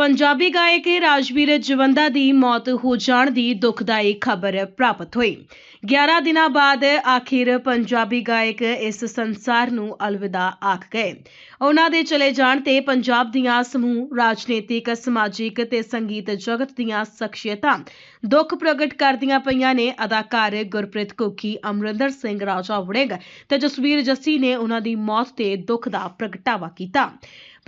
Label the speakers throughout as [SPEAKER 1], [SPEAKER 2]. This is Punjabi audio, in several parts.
[SPEAKER 1] ਪੰਜਾਬੀ ਗਾਇਕ ਰਾਜਵੀਰ ਜਵੰਦਾ ਦੀ ਮੌਤ ਹੋ ਜਾਣ ਦੀ ਦੁਖਦਾਈ ਖਬਰ ਪ੍ਰਾਪਤ ਹੋਈ। 11 ਦਿਨਾਂ ਬਾਅਦ ਆਖਿਰ ਪੰਜਾਬੀ ਗਾਇਕ ਇਸ ਸੰਸਾਰ ਨੂੰ ਅਲਵਿਦਾ ਆਖ ਗਏ। ਉਹਨਾਂ ਦੇ ਚਲੇ ਜਾਣ ਤੇ ਪੰਜਾਬ ਦੀਆਂ ਸਮੂਹ, ਰਾਜਨੀਤਿਕ, ਸਮਾਜਿਕ ਤੇ ਸੰਗੀਤ ਜਗਤ ਦੀਆਂ ਸ਼ਖਸੀਅਤਾਂ ਦੁੱਖ ਪ੍ਰਗਟ ਕਰਦੀਆਂ ਪਈਆਂ ਨੇ। ਅਦਾਕਾਰ ਗੁਰਪ੍ਰੀਤ ਕੋਕੀ ਅਮਰਿੰਦਰ ਸਿੰਘ ਰਾਜਾ ਵੜਿੰਗ ਤੇ ਜਸਵੀਰ ਜੱਸੀ ਨੇ ਉਹਨਾਂ ਦੀ ਮੌਤ ਤੇ ਦੁੱਖ ਦਾ ਪ੍ਰਗਟਾਵਾ ਕੀਤਾ।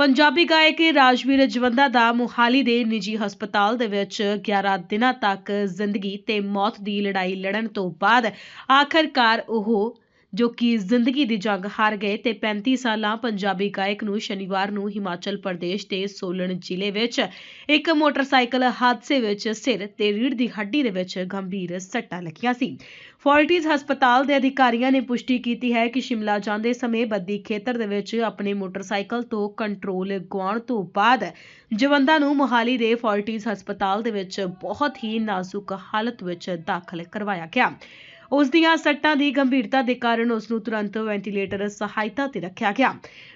[SPEAKER 1] ਪੰਜਾਬੀ ਗਾਇਕ ਰਾਜਵੀਰ ਜਵੰਦਾ ਦਾ ਮੁਹਾਲੀ ਦੇ ਨਿੱਜੀ ਹਸਪਤਾਲ ਦੇ ਵਿੱਚ 11 ਦਿਨਾਂ ਤੱਕ ਜ਼ਿੰਦਗੀ ਤੇ ਮੌਤ ਦੀ ਲੜਾਈ ਲੜਨ ਤੋਂ ਬਾਅਦ ਆਖਰਕਾਰ ਉਹ ਜੋ ਕਿ ਜ਼ਿੰਦਗੀ ਦੀ ਜੰਗ ਹਾਰ ਗਏ ਤੇ 35 ਸਾਲਾਂ ਪੰਜਾਬੀ ਗਾਇਕ ਨੂੰ ਸ਼ਨੀਵਾਰ ਨੂੰ ਹਿਮਾਚਲ ਪ੍ਰਦੇਸ਼ ਦੇ ਸੋਲਨ ਜ਼ਿਲ੍ਹੇ ਵਿੱਚ ਇੱਕ ਮੋਟਰਸਾਈਕਲ ਹਾਦਸੇ ਵਿੱਚ ਸਿਰ ਤੇ ਰੀੜ ਦੀ ਹੱਡੀ ਦੇ ਵਿੱਚ ਗੰਭੀਰ ਸੱਟਾਂ ਲੱਗੀਆਂ ਸੀ। ਫੋਰਟਿਸ ਹਸਪਤਾਲ ਦੇ ਅਧਿਕਾਰੀਆਂ ਨੇ ਪੁਸ਼ਟੀ ਕੀਤੀ ਹੈ ਕਿ ਸ਼ਿਮਲਾ ਜਾਂਦੇ ਸਮੇਂ ਬੱਦੀ ਖੇਤਰ ਦੇ ਵਿੱਚ ਆਪਣੇ ਮੋਟਰਸਾਈਕਲ ਤੋਂ ਕੰਟਰੋਲ ਗੁਆਉਣ ਤੋਂ ਬਾਅਦ ਜਵੰਦਾ ਨੂੰ ਮੋਹਾਲੀ ਦੇ ਫੋਰਟਿਸ ਹਸਪਤਾਲ ਦੇ ਵਿੱਚ ਬਹੁਤ ਹੀ ਨਾਜ਼ੁਕ ਹਾਲਤ ਵਿੱਚ ਦਾਖਲ ਕਰਵਾਇਆ ਗਿਆ। ਉਸ ਦੀਆਂ ਸੱਟਾਂ ਦੀ ਗੰਭੀਰਤਾ ਦੇ ਕਾਰਨ ਉਸ ਨੂੰ ਤੁਰੰਤ ਵੈਂਟੀਲੇਟਰ ਸਹਾਇਤਾ ਤੇ ਰੱਖਿਆ ਗਿਆ।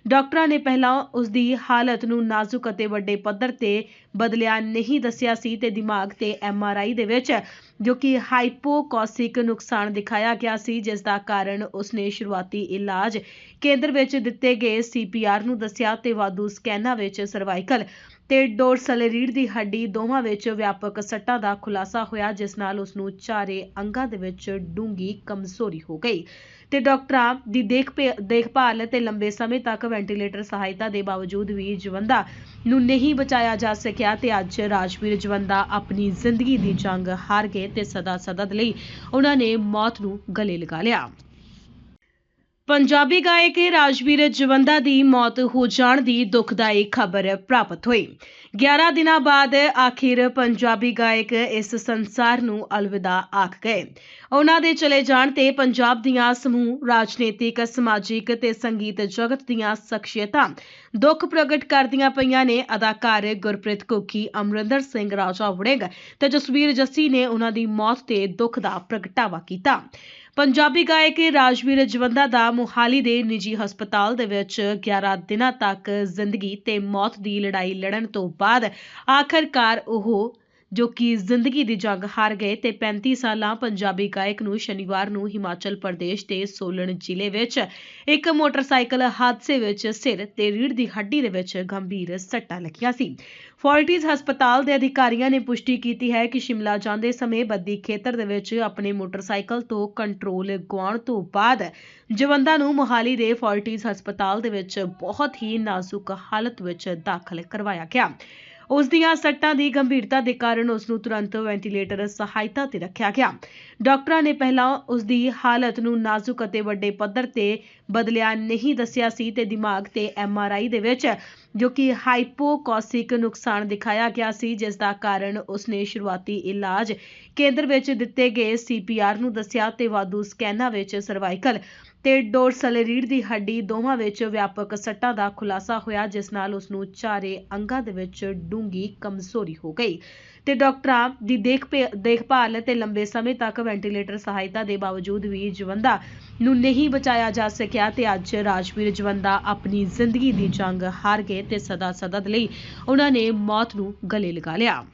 [SPEAKER 1] ਡਾਕਟਰਾਂ ਨੇ ਪਹਿਲਾਂ ਉਸ ਦੀ ਹਾਲਤ ਨੂੰ ਨਾਜ਼ੁਕ ਅਤੇ ਵੱਡੇ ਪੱਧਰ ਤੇ ਬਦਲਿਆ ਨਹੀਂ ਦੱਸਿਆ ਸੀ ਤੇ ਦਿਮਾਗ ਤੇ ਐਮ ਆਰ ਆਈ ਦੇ ਵਿੱਚ, ਜੋ ਕਿ ਹਾਈਪੋਕੌਸਿਕ ਨੁਕਸਾਨ ਦਿਖਾਇਆ ਗਿਆ ਸੀ, ਜਿਸ ਦਾ ਕਾਰਨ ਉਸਨੇ ਸ਼ੁਰੂਆਤੀ ਇਲਾਜ ਕੇਂਦਰ ਵਿੱਚ ਦਿੱਤੇ ਗਏ ਸੀਪੀਆਰ ਨੂੰ ਦੱਸਿਆ ਤੇ ਵਾਧੂ ਸਕੈਨਾਂ ਵਿੱਚ ਸਰਵਾਈਕਲ ਤੇ ਡੋਰਸਲਰੀਡ ਦੀ ਹੱਡੀ ਦੋਵਾਂ ਵਿੱਚ ਵਿਆਪਕ ਸੱਟਾਂ ਦਾ ਖੁਲਾਸਾ ਹੋਇਆ, ਜਿਸ ਨਾਲ ਉਸ ਨੂੰ ਚਾਰੇ ਅੰਗਾਂ ਦੇ ਵਿੱਚ ਡੂੰਗੀ ਕਮਜ਼ੋਰੀ ਹੋ ਗਈ। ਤੇ ਡਾਕਟਰਾਂ ਦੀ ਦੇਖਭੇ- ਦੇਖਭਾਲ ਤੇ ਲੰਬੇ ਸਮੇਂ ਤੱਕ ਵੈਂਟੀਲੇਟਰ ਸਹਾਇਤਾ ਦੇ ਬਾਵਜੂਦ ਵੀ ਜਵੰਦਾ ਨੂੰ ਨਹੀਂ ਬਚਾਇਆ ਜਾ ਸਕਿਆ ਤੇ ਅੱਜ ਰਾਜਵੀਰ ਜਵੰਦਾ ਆਪਣੀ ਜ਼ਿੰਦਗੀ ਦੀ ਜੰਗ ਹਾਰ ਗਏ ਤੇ ਸਦਾ ਸਦਾ ਲਈ ਉਹਨਾਂ ਨੇ ਮੌਤ ਨੂੰ ਗਲੇ ਲਗਾ ਲਿਆ। ਪੰਜਾਬੀ ਗਾਇਕ ਰਾਜਵੀਰ ਜਵੰਦਾ ਦੀ ਮੌਤ ਹੋ ਜਾਣ ਦੀ ਦੁਖਦਾਈ ਖਬਰ ਪ੍ਰਾਪਤ ਹੋਈ। 11 ਦਿਨਾਂ ਬਾਅਦ ਆਖਿਰ ਪੰਜਾਬੀ ਗਾਇਕ ਇਸ ਸੰਸਾਰ ਨੂੰ ਅਲਵਿਦਾ ਆਖ ਗਏ। ਉਹਨਾਂ ਦੇ ਚਲੇ ਜਾਣ ਤੇ ਪੰਜਾਬ ਦੀਆਂ ਸਮੂਹ, ਰਾਜਨੀਤਿਕ, ਸਮਾਜਿਕ ਤੇ ਸੰਗੀਤ ਜਗਤ ਦੀਆਂ ਸ਼ਖਸੀਅਤਾਂ ਦੁੱਖ ਪ੍ਰਗਟ ਕਰਦੀਆਂ ਪਈਆਂ ਨੇ। ਅਦਾਕਾਰ ਗੁਰਪ੍ਰੀਤ ਕੋਕੀ ਅਮਰਿੰਦਰ ਸਿੰਘ, ਰਾਜਾ ਵੜਿੰਗ ਤੇ ਜਸਵੀਰ ਜੱਸੀ ਨੇ ਉਹਨਾਂ ਦੀ ਮੌਤ ਤੇ ਦੁੱਖ ਦਾ ਪ੍ਰਗਟਾਵਾ ਕੀਤਾ। ਪੰਜਾਬੀ ਗਾਇਕ ਰਾਜਵੀਰ ਜਵੰਦਾ ਦਾ ਮੁਹਾਲੀ ਦੇ ਨਿੱਜੀ ਹਸਪਤਾਲ ਦੇ ਵਿੱਚ 11 ਦਿਨਾਂ ਤੱਕ ਜ਼ਿੰਦਗੀ ਤੇ ਮੌਤ ਦੀ ਲੜਾਈ ਲੜਨ ਤੋਂ ਬਾਅਦ ਆਖਰਕਾਰ ਉਹ ਜੋ ਕਿ ਜ਼ਿੰਦਗੀ ਦੀ ਜੰਗ ਹਾਰ ਗਏ ਤੇ 35 ਸਾਲਾਂ ਪੰਜਾਬੀ ਗਾਇਕ ਨੂੰ ਸ਼ਨੀਵਾਰ ਨੂੰ ਹਿਮਾਚਲ ਪ੍ਰਦੇਸ਼ ਦੇ ਸੋਲਨ ਜ਼ਿਲ੍ਹੇ ਵਿੱਚ ਇੱਕ ਮੋਟਰਸਾਈਕਲ ਹਾਦਸੇ ਵਿੱਚ ਸਿਰ ਤੇ ਰੀੜ੍ਹ ਦੀ ਹੱਡੀ ਦੇ ਵਿੱਚ ਗੰਭੀਰ ਸੱਟਾਂ ਲੱਗੀਆਂ ਸੀ। ਫੋਰਟਿਸ ਹਸਪਤਾਲ ਦੇ ਅਧਿਕਾਰੀਆਂ ਨੇ ਪੁਸ਼ਟੀ ਕੀਤੀ ਹੈ ਕਿ ਸ਼ਿਮਲਾ ਜਾਂਦੇ ਸਮੇਂ ਬੱਦੀ ਖੇਤਰ ਦੇ ਵਿੱਚ ਆਪਣੇ ਮੋਟਰਸਾਈਕਲ ਤੋਂ ਕੰਟਰੋਲ ਗੁਆਉਣ ਤੋਂ ਬਾਅਦ ਜਵੰਦਾ ਨੂੰ ਮੋਹਾਲੀ ਦੇ ਫੋਰਟਿਸ ਹਸਪਤਾਲ ਦੇ ਵਿੱਚ ਬਹੁਤ ਹੀ ਨਾਜ਼ੁਕ ਹਾਲਤ ਵਿੱਚ ਦਾਖਲ ਕਰਵਾਇਆ ਗਿਆ। ਉਸ ਦੀਆਂ ਸੱਟਾਂ ਦੀ ਗੰਭੀਰਤਾ ਦੇ ਕਾਰਨ ਉਸ ਨੂੰ ਤੁਰੰਤ ਵੈਂਟੀਲੇਟਰ ਸਹਾਇਤਾ ਤੇ ਰੱਖਿਆ ਗਿਆ। ਡਾਕਟਰਾਂ ਨੇ ਪਹਿਲਾਂ ਉਸ ਦੀ ਹਾਲਤ ਨੂੰ ਨਾਜ਼ੁਕ ਅਤੇ ਵੱਡੇ ਪੱਧਰ ਤੇ ਬਦਲਿਆ ਨਹੀਂ ਦੱਸਿਆ ਸੀ ਤੇ ਦਿਮਾਗ ਤੇ ਐਮ ਆਰ ਆਈ ਦੇ ਵਿੱਚ, ਜੋ ਕਿ ਹਾਈਪੋਕੌਸਿਕ ਨੁਕਸਾਨ ਦਿਖਾਇਆ ਗਿਆ ਸੀ, ਜਿਸ ਦਾ ਕਾਰਨ ਉਸਨੇ ਸ਼ੁਰੂਆਤੀ ਇਲਾਜ ਕੇਂਦਰ ਵਿੱਚ ਦਿੱਤੇ ਗਏ ਸੀਪੀਆਰ ਨੂੰ ਦੱਸਿਆ ਤੇ ਵਾਧੂ ਸਕੈਨਾਂ ਵਿੱਚ ਸਰਵਾਈਕਲ ਤੇ ਡੋਰਸਲ ਦੀ ਹੱਡੀ ਦੋਵਾਂ ਵਿੱਚ ਵਿਆਪਕ ਸੱਟਾਂ ਦਾ ਖੁਲਾਸਾ ਹੋਇਆ, ਜਿਸ ਨਾਲ ਉਸ ਨੂੰ ਚਾਰੇ ਅੰਗਾਂ ਦੇ ਵਿੱਚ ਡੂੰਗੀ ਕਮਜ਼ੋਰੀ ਹੋ ਗਈ। ਤੇ ਡਾਕਟਰਾਂ ਦੀ ਦੇਖਭੇ- ਦੇਖਭਾਲ ਤੇ ਲੰਬੇ ਸਮੇਂ ਤੱਕ ਵੈਂਟੀਲੇਟਰ ਸਹਾਇਤਾ ਦੇ ਬਾਵਜੂਦ ਵੀ ਜਵੰਦਾ ਨੂੰ ਨਹੀਂ ਬਚਾਇਆ ਜਾ ਸਕਿਆ ਤੇ ਅੱਜ ਰਾਜਵੀਰ ਜਵੰਦਾ ਆਪਣੀ ਜ਼ਿੰਦਗੀ ਦੀ ਜੰਗ ਹਾਰ ਗਏ ਤੇ ਸਦਾ ਸਦਾ ਲਈ ਉਹਨਾਂ ਨੇ ਮੌਤ ਨੂੰ ਗਲੇ ਲਗਾ ਲਿਆ।